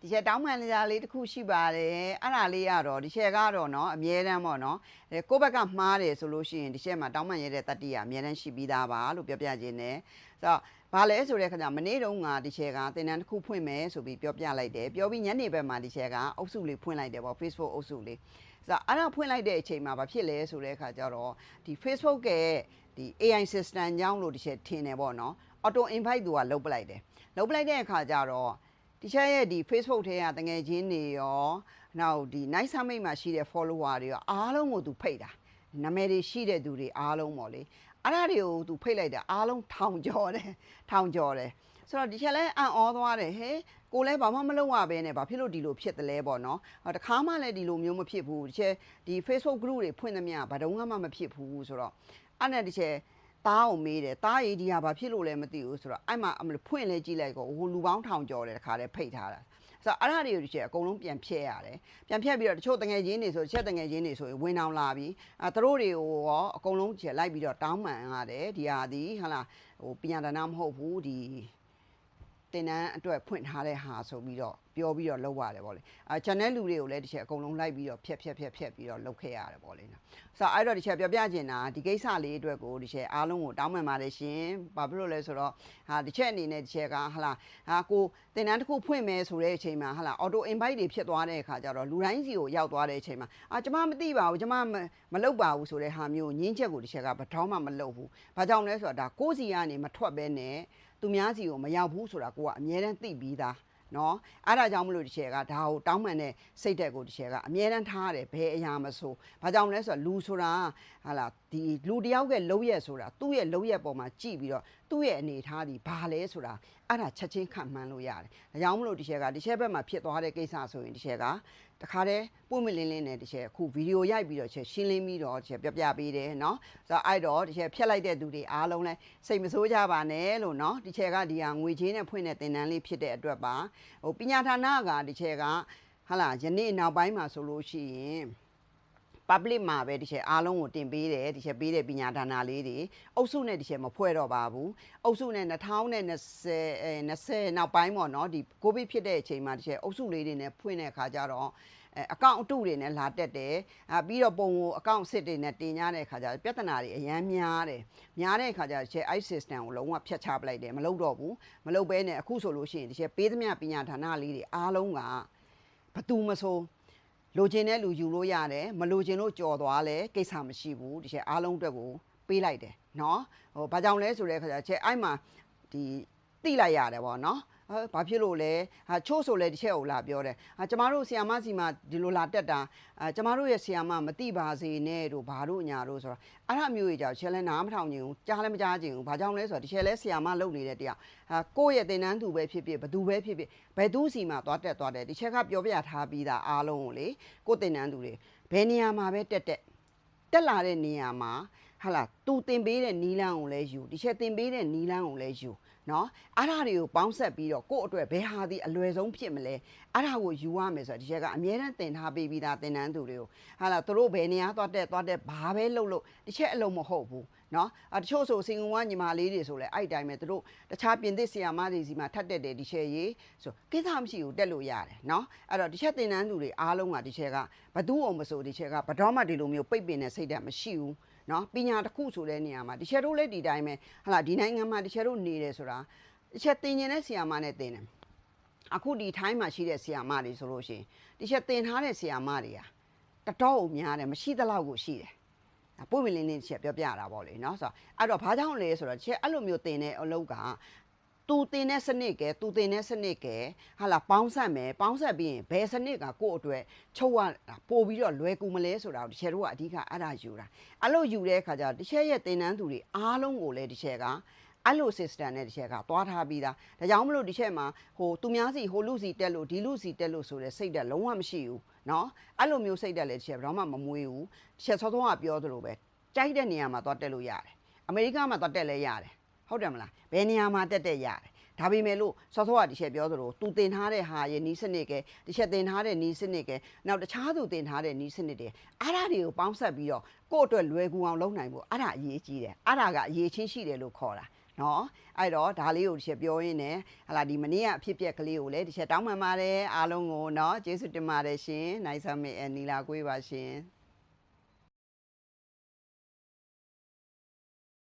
ဒီချက်တောင်းမှန်ကြလေးတစ်ခုရှိပါတယ်အဲ့ဒါလေးကတော့ဒီချက်ကတော့เนาะအမြဲတမ်းပေါ့เนาะအဲကိုယ့်ဘက်ကမှားတယ်ဆိုလို့ရှိရင်ဒီချက်မှာတောင်းမှန်ရတဲ့တတိယအမြဲတမ်းရှိပြီးသားပါလို့ပြောပြခြင်းနဲ့ဆိုတော့ဘာလဲဆိုတဲ့ခါကျမနေ့တုန်းကဒီချက်ကသင်တန်းတစ်ခုဖွင့်မယ်ဆိုပြီးပြောပြလိုက်တယ်ပြောပြီးညနေဘက်မှာဒီချက်ကအုပ်စုလေးဖွင့်လိုက်တယ်ပေါ့ Facebook အုပ်စုလေးဆိုတော့အဲ့ဒါဖွင့်လိုက်တဲ့အချိန်မှာဘာဖြစ်လဲဆိုတဲ့အခါကျတော့ဒီ Facebook ရဲ့ဒီ AI system ကြောင့်လို့ဒီချက်ထင်တယ်ပေါ့နော် auto invite သူကလုတ်ပလိုက်တယ်လုတ်ပလိုက်တဲ့အခါကျတော့ ဒီချက်ရဲ့ဒီ Facebook ထဲကတငယ်ချင်းတွေရောနောက်ဒီ night summit မှာရှိတဲ့ follower တွေရောအားလုံးကိုသူဖိတ်တာနာမည်တွေရှိတဲ့သူတွေအားလုံးပေါ့လေအဲ့ဒါတွေကိုသူဖိတ်လိုက်တာအားလုံးထောင်ကျော်တယ်ထောင်ကျော်တယ်ဆိုတော့ဒီချက်လဲအံ့ဩသွားတယ်ဟဲ့ကိုလည်းဘာမှမလုပ်ရဘဲနဲ့ဘာဖြစ်လို့ဒီလိုဖြစ်တယ်လဲပေါ့နော်တခါမှလည်းဒီလိုမျိုးမဖြစ်ဘူးဒီချက်ဒီ Facebook group တွေဖွင့်သမျှဘာတုန်းကမှမဖြစ်ဘူးဆိုတော့အဲ့နဲ့ဒီချက် တားအောင်မေးတယ်တားရီဒီဟာဘာဖြစ်လို့လဲမသိဘူးဆိုတော့အဲ့မှာအမလို့ဖွင့်လဲကြည့်လိုက်ကောဟိုလူပေါင်းထောင်ကျော်တယ်တခါတည်းဖိတ်ထားတာဆိုတော့အဲ့ဒါတွေကိုဒီချက်အကုန်လုံးပြန်ဖြည့်ရတယ်ပြန်ဖြည့်ပြီးတော့တချို့တငယ်ချင်းတွေဆိုချက်တငယ်ချင်းတွေဆိုရင်ဝင်အောင်လာပြီးအဲသူတို့တွေကိုရောအကုန်လုံးချက်လိုက်ပြီးတော့တောင်းပန်ရတယ်ဒီဟာဒီဟာလာဟိုပြန်ဒနာမဟုတ်ဘူးဒီ တင်နန်းအတွက်ဖွင့်ထားတဲ့ဟာဆိုပြီးတော့ပြောပြီးတော့လုပ်ရတယ်ဗောလေအဲ channel လူတွေကိုလည်းတစ်ချက်အကုန်လုံးလိုက်ပြီးတော့ဖြက်ဖြက်ဖြက်ဖြက်ပြီးတော့လုပ်ခဲ့ရတယ်ဗောလေနော်ဆိုတော့အဲ့တော့တစ်ချက်ပြောပြချင်တာဒီကိစ္စလေးအတွက်ကိုတစ်ချက်အားလုံးကိုတောင်းပန်ပါတယ်ရှင်ဘာဖြစ်လို့လဲဆိုတော့ဟာတစ်ချက်အနေနဲ့တစ်ချက်ကဟာလာဟာကိုတင်နန်းတစ်ခုဖွင့်မယ်ဆိုတဲ့အချိန်မှာဟာလာ auto invite တွေဖြစ်သွားတဲ့အခါကျတော့လူတိုင်းစီကိုရောက်သွားတဲ့အချိန်မှာအာကျမမသိပါဘူးကျမမလုပ်ပါဘူးဆိုတဲ့ဟာမျိုးညင်းချက်ကိုတစ်ချက်ကဘထောင်းမှမလုပ်ဘူးဘာကြောင့်လဲဆိုတော့ဒါကိုယ်စီကနေမထွက်ဘဲနဲ့ သူများစီကိုမရောက်ဘူးဆိုတာကိုကအမြဲတမ်းသိပြီးသားနော်အဲ့ဒါကြောင့်မလို့ဒီချက်ကဒါကိုတောင်းမှန်တဲ့စိတ်တက်ကိုဒီချက်ကအမြဲတမ်းထားရတယ်ဘယ်အရာမဆိုဘာကြောင့်လဲဆိုတော့လူဆိုတာဟာလာဒီလူတယောက်ရဲ့လုံးရက်ဆိုတာသူ့ရဲ့လုံးရက်ပေါ်မှာကြည့်ပြီးတော့သူ့ရဲ့အနေထားဒီဘာလဲဆိုတာအဲ့ဒါချက်ချင်းခံမှန်းလို့ရတယ်ဒါကြောင့်မလို့ဒီချက်ကဒီချက်ဘက်မှာဖြစ်သွားတဲ့ကိစ္စဆိုရင်ဒီချက်က တခါတည်းပုံမလင်းလင်းနဲ့ဒီချက်အခုဗီဒီယိုရိုက်ပြီးတော့ချက်ရှင်းလင်းပြီးတော့ဒီချက်ပြပြပေးတယ်နော်ဆိုတော့အဲ့တော့ဒီချက်ဖြတ်လိုက်တဲ့သူတွေအားလုံးလဲစိတ်မဆိုးကြပါနဲ့လို့နော်ဒီချက်ကဒီဟာငွေချင်းနဲ့ဖွင့်တဲ့တင်တန်းလေးဖြစ်တဲ့အတွက်ပါဟိုပညာဌာနကဒီချက်ကဟာလာယနေ့နောက်ပိုင်းမှာဆိုလို့ရှိရင် public မှာပဲဒီချက်အားလုံးကိုတင်ပေးတယ်ဒီချက်ပေးတဲ့ပညာဒါနာလေးတွေအုပ်စုနဲ့ဒီချက်မဖွဲ့တော့ပါဘူးအုပ်စုနဲ့2020အဲ20နောက်ပိုင်းပေါ့နော်ဒီကိုဗစ်ဖြစ်တဲ့အချိန်မှာဒီချက်အုပ်စုလေးတွေနဲ့ဖွင့်တဲ့အခါကျတော့အဲအကောင့်အတုတွေနဲ့လာတက်တယ်အာပြီးတော့ပုံကိုအကောင့်စစ်တွေနဲ့တင်ကြတဲ့အခါကျတော့ပြဿနာတွေအများများတယ်များတဲ့အခါကျတော့ဒီချက် i system ကိုလုံးဝဖျက်ချပလိုက်တယ်မလုပ်တော့ဘူးမလုပ်ဘဲနဲ့အခုဆိုလို့ရှိရင်ဒီချက်ပေးသမျှပညာဌာနလေးတွေအားလုံးကဘသူမဆို လိုချင်တဲ့လူယူလို့ရတယ်မလိုချင်လို့ကြော်သွားလဲကိစ္စမရှိဘူးဒီချက်အားလုံးအတွက်ကိုပေးလိုက်တယ်เนาะဟိုဘာကြောင့်လဲဆိုတဲ့အခါကျချက်အဲ့မှာဒီတိလိုက်ရတယ်ပေါ့เนาะ အဲဘာဖြစ်လို့လဲဟာချို့ဆိုလဲတစ်ချက်ကိုလာပြောတယ်ဟာကျမတို့ဆီယာမစီမှာဒီလိုလာတက်တာအဲကျမတို့ရဲ့ဆီယာမမတိပါစေနဲ့တို့ဘာတို့ညာတို့ဆိုတော့အဲ့ဒါမျိုးကြီးကြောင့်ချက်လဲနားမထောင်ချင်ဘူးကြားလဲမကြားချင်ဘူးဘာကြောင့်လဲဆိုတော့တစ်ချက်လဲဆီယာမလုပ်နေတဲ့တရားဟာကိုယ့်ရဲ့တင်နန်းသူပဲဖြစ်ဖြစ်ဘသူပဲဖြစ်ဖြစ်ဘယ်သူစီမှာသွားတက်သွားတယ်ဒီချက်ကပြောပြထားပြီးသားအားလုံးကိုလေကိုယ့်တင်နန်းသူတွေဘယ်နေရာမှာပဲတက်တက်တက်လာတဲ့နေရာမှာ ဟာလာသူတင်ပေးတဲ့နီလန်းကိုလည်းယူဒီချက်တင်ပေးတဲ့နီလန်းကိုလည်းယူနော်အဲ့ဒါတွေကိုပေါင်းဆက်ပြီးတော့ကိုယ့်အတွက်ဘယ်ဟာဒီအလွယ်ဆုံးဖြစ်မလဲအဲ့ဒါကိုယူရမယ်ဆိုတော့ဒီချက်ကအမြဲတမ်းတင်ထားပေးပြီးသားတင်တန်းသူတွေကိုဟာလာသူတို့ဘယ်နေရာသွားတက်သွားတက်ဘာပဲလုပ်လို့ဒီချက်အလုံးမဟုတ်ဘူးနော်အတချို့ဆိုစင်ကုန်ကညီမလေးတွေဆိုလဲအဲ့တိုင်းပဲသူတို့တခြားပြင်သစ်ဆီယာမတွေစီမှာထပ်တက်တယ်ဒီချက်ရေးဆိုကိစ္စမရှိဘူးတက်လို့ရတယ်နော်အဲ့တော့ဒီချက်တင်တန်းသူတွေအားလုံးကဒီချက်ကဘသူ့အောင်မဆိုဒီချက်ကဘတော်မှဒီလိုမျိုးပိတ်ပင်တဲ့စိတ်ဓာတ်မရှိဘူး နော်ပညာတစ်ခုဆိုတဲ့နေရာမှာဒီချက်တို့လည်းဒီတိုင်းပဲဟလာဒီနိုင်ငံမှာဒီချက်တို့နေတယ်ဆိုတာဒီချက်တင်ကျင်တဲ့ဆီယာမနဲ့တင်တယ်အခုဒီထိုင်းမှာရှိတဲ့ဆီယာမတွေဆိုလို့ရှိရင်ဒီချက်တင်ထားတဲ့ဆီယာမတွေကတတော်အများတယ်မရှိသလောက်ကိုရှိတယ်ပို့မလင်းလေးချက်ပြောပြတာပေါ့လေเนาะဆိုတော့အဲ့တော့ဘာကြောင့်လဲဆိုတော့ချက်အဲ့လိုမျိုးတင်တဲ့အလုပ်က သူတင်တဲ့စနစ်ကဲသူတင်တဲ့စနစ်ကဲဟာလာပေါင်းဆက်မယ်ပေါင်းဆက်ပြီးရင်ဘယ်စနစ်ကကိုယ့်အတွက်ချုပ်ရပို့ပြီးတော့လွယ်ကူမလဲဆိုတာကိုဒီချက်တို့ကအဓိကအဲ့ဒါယူတာအဲ့လိုယူတဲ့အခါကျတော့ဒီချက်ရဲ့တင်နန်းသူတွေအားလုံးကိုလည်းဒီချက်ကအဲ့လို system နဲ့ဒီချက်ကသွားထားပြီးသားဒါကြောင့်မလို့ဒီချက်မှာဟိုသူများစီဟိုလူစီတက်လို့ဒီလူစီတက်လို့ဆိုတဲ့စိတ်တက်လုံးဝမရှိဘူးเนาะအဲ့လိုမျိုးစိတ်တက်လည်းဒီချက်ဘာမှမမွေးဘူးဒီချက်စောစောကပြောသလိုပဲကြိုက်တဲ့နေရာမှာသွားတက်လို့ရတယ်အမေရိကမှာသွားတက်လဲရတယ် ဟုတ်တယ်မလားဘယ်နေရာမှာတက်တက်ရတယ်ဒါပေမဲ့လို့စောစောကဒီချက်ပြောသလိုသူတင်ထားတဲ့ဟာရဲ့နီးစနစ်ကဲဒီချက်တင်ထားတဲ့နီးစနစ်ကဲနောက်တခြားသူတင်ထားတဲ့နီးစနစ်တွေအဲ့ဒါတွေကိုပေါင်းဆက်ပြီးတော့ကိုယ့်အတွက်လွယ်ကူအောင်လုပ်နိုင်ဖို့အဲ့ဒါအရေးကြီးတယ်အဲ့ဒါကအရေးချင်းရှိတယ်လို့ခေါ်တာနော်အဲ့တော့ဒါလေးကိုတစ်ချက်ပြောရင်းနဲ့ဟလာဒီမနေ့ကအဖြစ်အပျက်ကလေးကိုလည်းတစ်ချက်တောင်းပန်ပါတယ်အားလုံးကိုနော်ကျေးဇူးတင်ပါတယ်ရှင်နိုင်ဆာမေအနီလာကိုပါရှင်